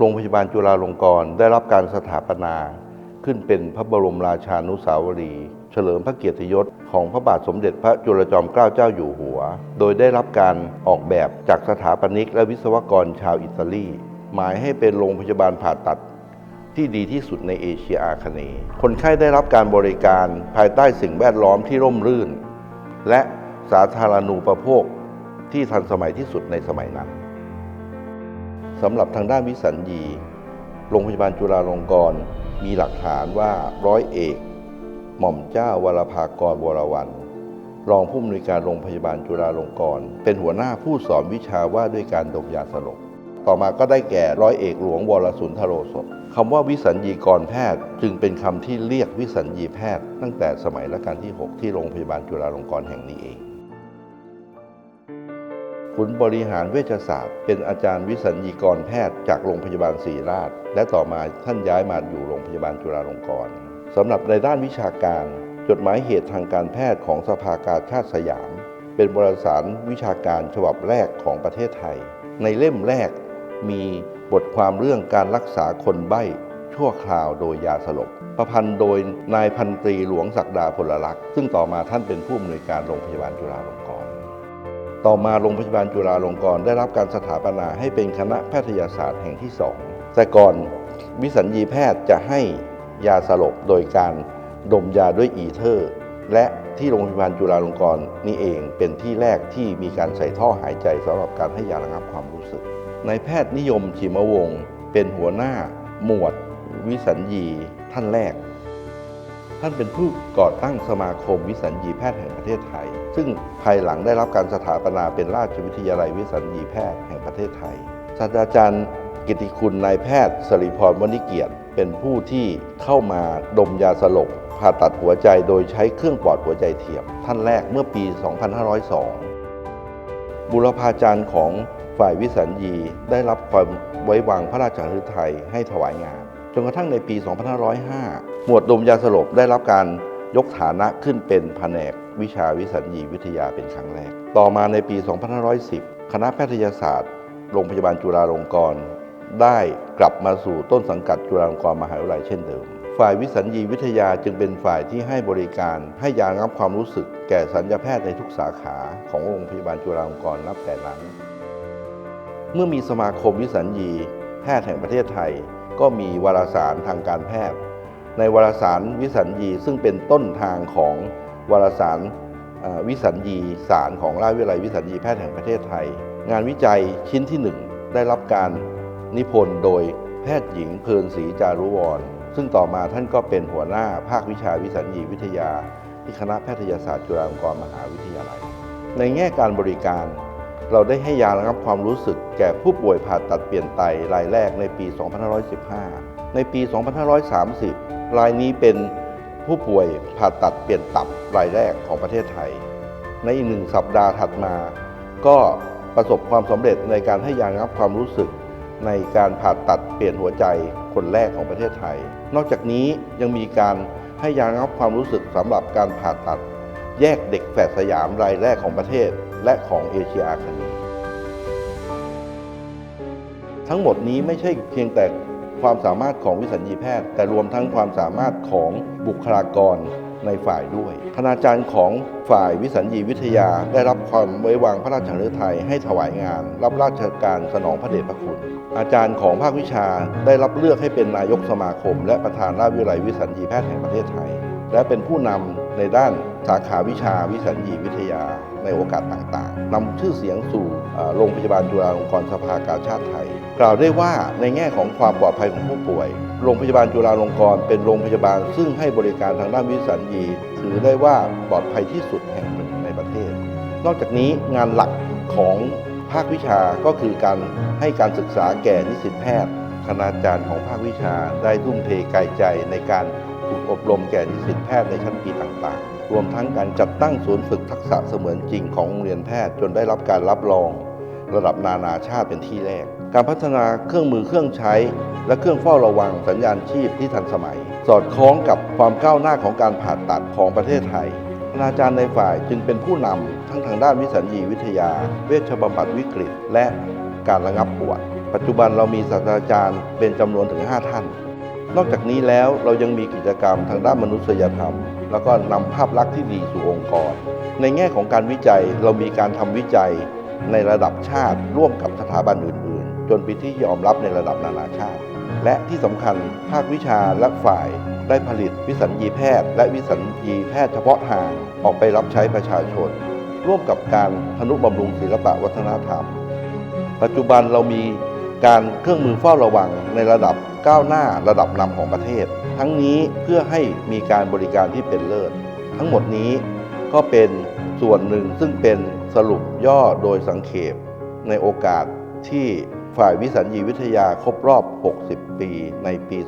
โรงพยาบาลจุฬาลงกรณ์ได้รับการสถาปนาขึ้นเป็นพระบรมราชานุสาวรีย์เฉลิมพระเกียรติยศของพระบาทสมเด็จพระจุลจอมเกล้าเจ้าอยู่หัว โดยได้รับการออกแบบจากสถาปนิกและวิศวกรชาวอิตาลี หมายให้เป็นโรงพยาบาลผ่าตัดที่ดีที่สุดในเอเชียอาคเนย์คนไข้ได้รับการบริการภายใต้สิ่งแวดล้อมที่ร่มรื่น และสาธารณูปโภคที่ทันสมัยที่สุดในสมัยนั้น สำหรับทางด้านวิสัญญี โรงพยาบาลจุฬาลงกรณ์มีหลักฐานว่าร้อยเอก หม่อมเจ้าวรภากรวรวันรองผู้อำนวยการโรงพยาบาลจุฬาลงกรณ์เป็นหัวหน้าผู้สอนวิชาว่าด้วยการดมยาสลบ ต่อมาก็ได้แก่ร้อยเอกหลวงวรสุนทโรสพคำว่าวิสัญญีกรแพทย์ จึงเป็นคำที่เรียกวิสัญญีแพทย์ ตั้งแต่สมัยรัชกาลที่ 6 ที่โรงพยาบาลจุฬาลงกรณ์แห่งนี้เอง ขุนบริหารเวชศาสตร์ เป็นอาจารย์วิสัญญีกรแพทย์จากโรงพยาบาลศรีราช และต่อมาท่านย้ายมาอยู่โรงพยาบาลจุฬาลงกรณ์สำหรับในด้านวิชาการ จดหมายเหตุทางการแพทย์ของสภากาชาติสยาม เป็นวารสารวิชาการฉบับแรกของประเทศไทย ในเล่มแรกมีบทความเรื่องการรักษาคนใบ้ชั่วคราวโดยยาสลบประพันธ์โดยนายพันตรีหลวงศักดาพลลักษณ์ซึ่งต่อมาท่านเป็นผู้อำนวยการโรงพยาบาลจุฬาลงกรณ์ ต่อมาโรงพยาบาลจุฬาลงกรณ์ได้รับการสถาปนาให้เป็นคณะแพทยศาสตร์แห่งที่สองแต่ก่อนวิสัญญีแพทย์จะให้ยาสลบโดยการดมยาด้วยอีเทอร์ และที่โรงพยาบาลจุฬาลงกรณ์นี่เองเป็นที่แรกที่มีการใส่ท่อหายใจสำหรับการให้ยาระงับความรู้สึกนายแพทย์นิยมชิมวงศ์เป็นหัวหน้าหมวดวิสัญญีท่านแรก ท่านเป็นผู้ก่อตั้งสมาคมวิสัญญีแพทย์แห่งประเทศไทย ซึ่งภายหลังได้รับการสถาปนาเป็นราชวิทยาลัยวิสัญญีแพทย์แห่งประเทศไทย ศาสตราจารย์กิติคุณนายแพทย์สริพรวณิเกียรติ เป็นผู้ที่เข้ามาดมยาสลบผ่าตัดหัวใจโดยใช้เครื่องปลอดหัวใจเทียม ท่านแรกเมื่อปี 2502 บุรพาจารย์ของฝ่ายวิสัญญีได้รับความไว้วางพระราชฤทัยให้ถวายงาน จนกระทั่งในปี 2505 หมวดดมยาสลบได้รับการยกฐานะขึ้นเป็นแผนกวิชาวิสัญญีวิทยาเป็นครั้งแรก ต่อมาในปี 2510 คณะแพทยศาสตร์ โรงพยาบาลจุฬาลงกรณ์ได้กลับมาสู่ต้นสังกัดจุฬาลงกรณ์มหาวิทยาลัยเช่นเดิม ฝ่ายวิสัญญีวิทยาจึงเป็นฝ่ายที่ให้บริการให้ยางับความรู้สึก แก่สัญญาแพทย์ในทุกสาขาของโรงพยาบาลจุฬาลงกรณ์นับแต่นั้น เมื่อมีสมาคมวิสัญญีแพทย์แห่งประเทศไทย ก็มีวารสารทางการแพทย์ ในวารสารวิสัญญีซึ่งเป็นต้นทางของวารสารวิสัญญีสารของราชวิทยาลัยวิสัญญีแพทย์แห่งประเทศไทย งานวิจัยชิ้นที่หนึ่งได้รับการนิพนธ์โดยแพทย์หญิงเพลินศรีจารุวร์ซึ่งต่อมาท่านก็เป็นหัวหน้าภาควิชาวิสัญญีวิทยา ที่คณะแพทยศาสตร์จุฬาลงกรณ์มหาวิทยาลัย ในแง่การบริการ เราได้ให้ยาระงับความรู้สึกแก่ผู้ป่วยผ่าตัดเปลี่ยนไตรายแรกในปี 2515 ในปี 2530 รายนี้เป็นผู้ป่วยผ่าตัดเปลี่ยนตับรายแรกของประเทศไทย ในอีกหนึ่งสัปดาห์ถัดมา ก็ประสบความสำเร็จในการให้ยางับความรู้สึก ในการผ่าตัดเปลี่ยนหัวใจคนแรกของประเทศไทย นอกจากนี้ยังมีการให้ยางับความรู้สึกสำหรับการผ่าตัด แยกเด็กแฝดสยามรายแรกของประเทศและของเอเชียอาคเนย์ทั้งหมดนี้ไม่ใช่เพียงแต่ ความสามารถของวิสัญญีแพทย์ แต่รวมทั้งความสามารถของบุคลากรในฝ่ายด้วย คณาจารย์ของฝ่ายวิสัญญีวิทยาได้รับความไว้วางพระราชฤทัยให้ถวายงาน รับราชการสนองพระเดชพระคุณ อาจารย์ของภาควิชาได้รับเลือกให้เป็นนายกสมาคม และประธานราชวิทยาลัยวิสัญญีแพทย์แห่งประเทศไทย และเป็นผู้นำ ในด้านสาขาวิชาวิสัญญีวิทยาในโอกาสต่างๆนำชื่อเสียงสู่โรงพยาบาลจุฬาลงกรณ์สภากาชาติไทย กล่าวได้ว่าในแง่ของความปลอดภัยของผู้ป่วย โรงพยาบาลจุฬาลงกรณ์เป็นโรงพยาบาลซึ่งให้บริการทางด้านวิสัญญีถือได้ว่าปลอดภัยที่สุดแห่งหนึ่งในประเทศ นอกจากนี้งานหลักของภาควิชาก็คือการให้การศึกษาแก่นิสิตแพทย์คณาจารย์ของภาควิชาได้ทุ่มเทกายใจในการ ฝึกอบรมแก่นิสิตแพทย์ในชั้นปีต่างๆ รวมทั้งการจัดตั้งศูนย์ฝึกทักษะเสมือนจริงของโรงเรียนแพทย์จนได้รับการรับรอง ระดับนานาชาติเป็นที่แรก การพัฒนาเครื่องมือเครื่องใช้ และเครื่องเฝ้าระวังสัญญาณชีพที่ทันสมัย สอดคล้องกับความก้าวหน้าของการผ่าตัดของประเทศไทยคณาจารย์ในฝ่ายจึงเป็นผู้นำทั้งทางด้านวิสัญญีวิทยา เวชบำบัดวิกฤต และการระงับปวด ปัจจุบันเรามีศาสตราจารย์เป็นจำนวนถึง 5 ท่าน นอกจากนี้แล้วเรายังมีกิจกรรมทางด้านมนุษยธรรม แล้วก็นำภาพลักษณ์ที่ดีสู่องค์กร ในแง่ของการวิจัยเรามีการทำวิจัยในระดับชาติ ร่วมกับสถาบันอื่น ๆ จนเป็นที่ยอมรับในระดับนานาชาติ และที่สำคัญภาควิชาและฝ่ายได้ผลิตวิสัญญีแพทย์ และวิสัญญีแพทย์เฉพาะทางออกไปรับใช้ประชาชน ร่วมกับการทนุบำรุงศิลปะวัฒนธรรม ปัจจุบันเรามีการเครื่องมือเฝ้าระวังในระดับ ก้าวหน้าระดับนำของประเทศ ทั้งนี้เพื่อให้มีการบริการที่เป็นเลิศ ทั้งหมดนี้ก็เป็นส่วนหนึ่งซึ่งเป็นสรุปย่อโดยสังเขปในโอกาสที่ฝ่ายวิสัญญีวิทยาครบรอบ 60 ปีในปี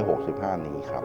2565 นี้ครับ